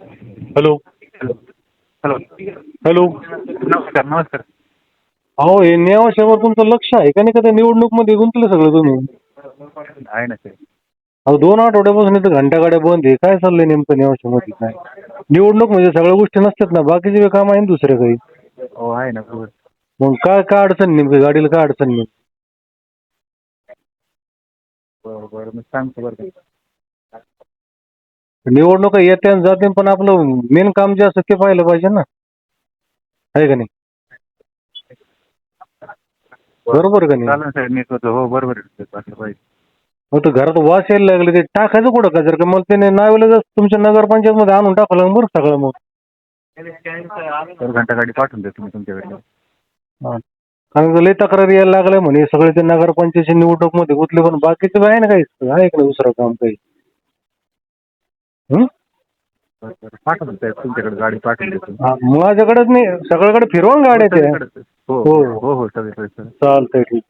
Hello. Hello. Hello. नमस्कार नमस्कार. अहो हे नेवाशावर तुमचं लक्ष आहे का नाही का त्या निवडणूकमध्ये गुंतलं सगळं तुम्ही? आहे ना अहो दोन आठवड्यापासून इथं घंटागाड्या बंद आहे. काय चाललंय नेमकं नेवाशामध्ये? काय? निवडणूक म्हणजे सगळ्या गोष्टी नसतात ना बाकीचे काम आहे ना दुसरे काही? हो आहे ना बरोबर मग काय काय अडचण नेमकी? गाडीला काय अडचण नाही बरं बरं मी सांगतो बरं का. निवडणुका येत्या आणि जाते पण आपलं मेन काम जे असतं ते पाहिलं पाहिजे ना. आहे का नाही? बरोबर का नाही? चालेल साहेब मी करतो. हो बरोबर आहे. मग तर घरात वास यायला लागले ते. टाकायचं कुठं का जर का? मला त्याने नावेला तुमच्या नगरपंचायत मध्ये आणून टाकलं मग बरं सगळं मग. तर घंटा गाडी पाठवून देतो मी तुमच्याकडे. हा. कारण का लई तक्रार यायला लागल्या म्हणे. सगळे ते नगरपंचायतच्या निवडणूकमध्ये गुतले पण बाकीचं आहे ना काही? आहे का नाही दुसरं काम काही? हं? पाठवतो साहेब तुमच्याकडे गाडी पाठवून देतो हा, नाही सगळ्याकडे फिरवा ना गाड्या त्या. हो हो. हो हो सर चालतंय ठीक